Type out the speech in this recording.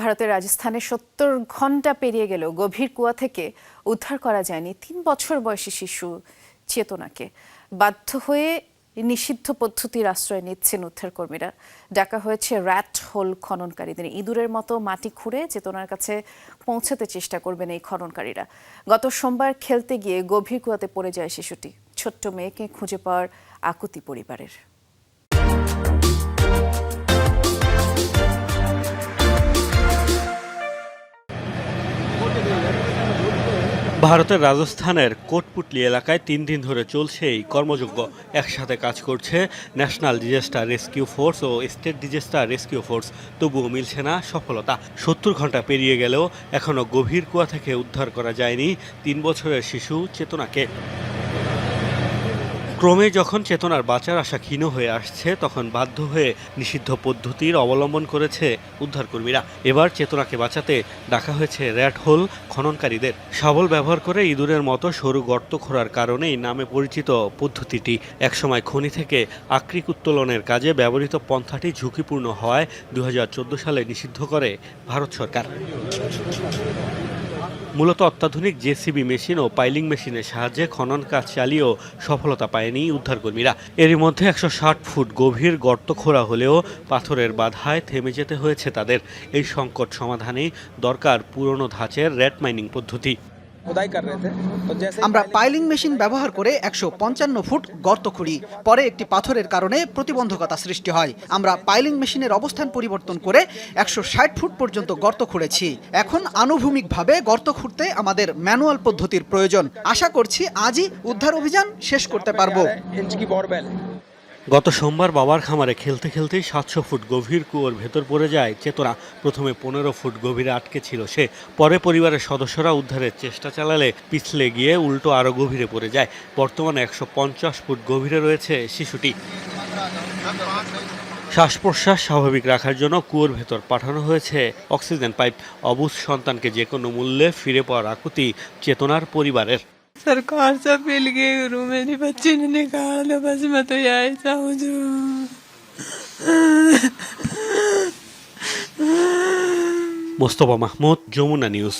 ভারতের রাজস্থানে সত্তর ঘণ্টা পেরিয়ে গেলেও গভীর কুয়া থেকে উদ্ধার করা যায়নি তিন বছর বয়সী শিশু চেতনাকে। বাধ্য হয়ে নিষিদ্ধ পদ্ধতির আশ্রয় নিচ্ছেন উদ্ধারকর্মীরা। ডাকা হয়েছে র্যাট হোল খননকারীদের। ইঁদুরের মতো মাটি খুঁড়ে চেতনার কাছে পৌঁছাতে চেষ্টা করবেন এই খননকারীরা। গত সোমবার খেলতে গিয়ে গভীর কুয়াতে পড়ে যায় শিশুটি। ছোট্ট মেয়েকে খুঁজে পাওয়ার আকুতি পরিবারের। ভারতের রাজস্থানের কোটপুটলি এলাকায় তিন দিন ধরে চলছে এই কর্মযজ্ঞ। একসাথে কাজ করছে ন্যাশনাল ডিজাস্টার রেস্কিউ ফোর্স ও স্টেট ডিজাস্টার রেস্কিউ ফোর্স। তবুও মিলছে না সফলতা। সত্তর ঘণ্টা পেরিয়ে গেলেও এখনও গভীর কুয়া থেকে উদ্ধার করা যায়নি তিন বছরের শিশু চেতনাকে। ক্রমে যখন চেতনার বাঁচার আশা ক্ষীণ হয়ে আসছে, তখন বাধ্য হয়ে নিষিদ্ধ পদ্ধতির অবলম্বন করেছে উদ্ধারকর্মীরা। এবার চেতনাকে বাঁচাতে ডাকা হয়েছে র্যাট হোল খননকারীদের। শাবল ব্যবহার করে ইঁদুরের মতো সরু গর্ত খোঁড়ার কারণেই নামে পরিচিত পদ্ধতিটি। একসময় খনি থেকে আকরিক উত্তোলনের কাজে ব্যবহৃত পন্থাটি ঝুঁকিপূর্ণ হওয়ায় দু হাজার চোদ্দ সালে নিষিদ্ধ করে ভারত সরকার। মূলত অত্যাধুনিক জেসিবি মেশিন ও পাইলিং মেশিনের সাহায্যে খনন কাজ চালিয়েও সফলতা পায়নি উদ্ধারকর্মীরা। এরই মধ্যে একশো ষাট ফুট গভীর গর্ত খোঁড়া হলেও পাথরের বাধায় থেমে যেতে হয়েছে তাদের। এই সংকট সমাধানে দরকার পুরনো ধাঁচের র্যাট মাইনিং পদ্ধতি। খোদাই কর আমরা পাইলিং মেশিন ব্যবহার করে একশো পঞ্চান্ন ফুট গর্ত খুঁড়ি। পরে একটি পাথরের কারণে প্রতিবন্ধকতা সৃষ্টি হয়। আমরা পাইলিং মেশিনের অবস্থান পরিবর্তন করে একশো ষাট ফুট পর্যন্ত গর্ত খুঁড়েছি। এখন আনুভূমিকভাবে গর্ত খুঁড়তে আমাদের ম্যানুয়াল পদ্ধতির প্রয়োজন। আশা করছি আজই উদ্ধার অভিযান শেষ করতে পারব। গত সোমবার বাবার খামারে খেলতে খেলতেই সাতশো ফুট গভীর কুয়োর ভেতর পড়ে যায় চেতনা। প্রথমে পনেরো ফুট গভীরে আটকে ছিল সে। পরে পরিবারের সদস্যরা উদ্ধারের চেষ্টা চালালে পিছলে গিয়ে উল্টো আরও গভীরে পড়ে যায়। বর্তমানে একশো পঞ্চাশ ফুট গভীরে রয়েছে শিশুটি। শ্বাস প্রশ্বাস স্বাভাবিক রাখার জন্য কুয়োর ভেতর পাঠানো হয়েছে অক্সিজেন পাইপ। অবুজ সন্তানকে যে কোনো মূল্যে ফিরে পাওয়ার আকুতি চেতনার পরিবারের। सरकार से मिल के गुरु मेरी बच्ची ने निकाल दो बस मैं तो यही चाहूँ जो মোস্তফা মাহমুদ যমুনা নিউজ